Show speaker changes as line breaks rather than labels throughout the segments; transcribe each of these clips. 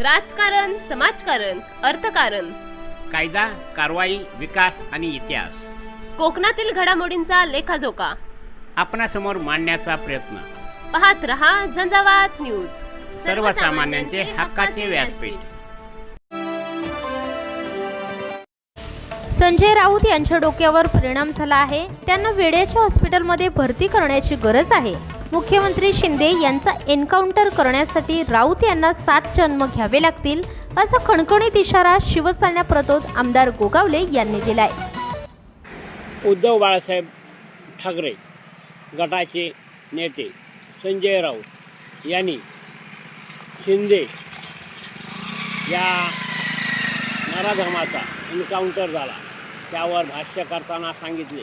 राजकारण समाजकारण अर्थकारण.
कायदा कारवाई विकास आणि इतिहास.
कोकणातील घडामोडींचा लेखाजोखा.
आपणासमोर मांडण्याचा प्रयत्न.
पाहत रहा झंझावात न्यूज.
सर्वसामान्यांचे हक्काचे व्यासपीठ.
संजय राऊत यांच्या डोक्यावर परिणाम झाला आहे. त्यांना वेड्याच्या हॉस्पिटलमध्ये भरती करण्याची गरज आहे. मुख्यमंत्री शिंदे यांचा एन्काउंटर करण्यासाठी राऊत यांना सात जन्म घ्यावे लागतील असा खणखणीत इशारा शिवसेना प्रतोद आमदार गोगावले यांनी दिलाय.
उद्धव बाळासाहेब ठाकरे गटाचे नेते संजय राऊत यांनी शिंदे या नराधमाचा एन्काउंटर झाला. त्यावर भाष्य करताना सांगितले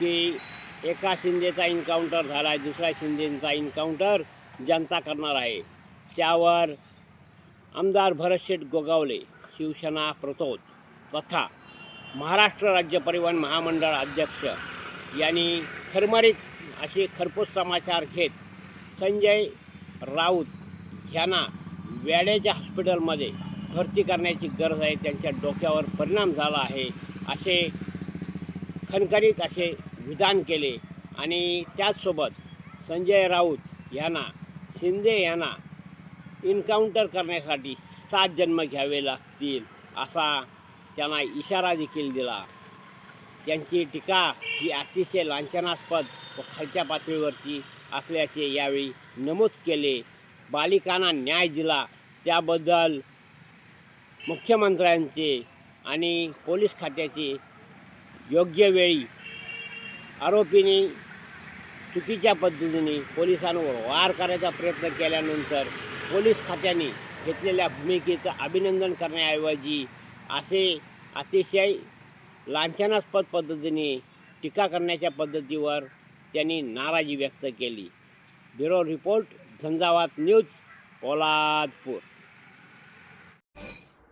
की एका शिंदेचा इन्काउंटर झाला आहे दुसऱ्या शिंदेचा इन्काउंटर जनता करणार आहे. त्यावर आमदार भरतशेठ गोगावले शिवसेना प्रतोद तथा महाराष्ट्र राज्य परिवहन महामंडळ अध्यक्ष यांनी खरमरीत असे खरपूस समाचार घेत संजय राऊत यांना व्याडेच्या हॉस्पिटलमध्ये भरती करण्याची गरज आहे त्यांच्या डोक्यावर परिणाम झाला आहे असे खणखणीत असे विधान केले. आणि त्याचसोबत संजय राऊत यांना शिंदे यांना इन्काउंटर करण्यासाठी सात जन्म घ्यावे लागतील असा त्यांना इशारा देखील दिला. त्यांची टीका ही अतिशय लांछनास्पद व खालच्या पातळीवरची असल्याचे यावेळी नमूद केले. बालिकांना न्याय दिला. त्याबद्दल मुख्यमंत्र्यांचे आणि पोलीस खात्याचे योग्य वेळी आरोपींनी चुकीच्या पद्धतीने पोलिसांवर वार करायचा प्रयत्न केल्यानंतर पोलीस खात्याने घेतलेल्या भूमिकेचं अभिनंदन करण्याऐवजी असे अतिशय लांछनास्पद पद्धतीने टीका करण्याच्या पद्धतीवर त्यांनी नाराजी व्यक्त केली. Bureau report Jhanjhavat news Poladpur.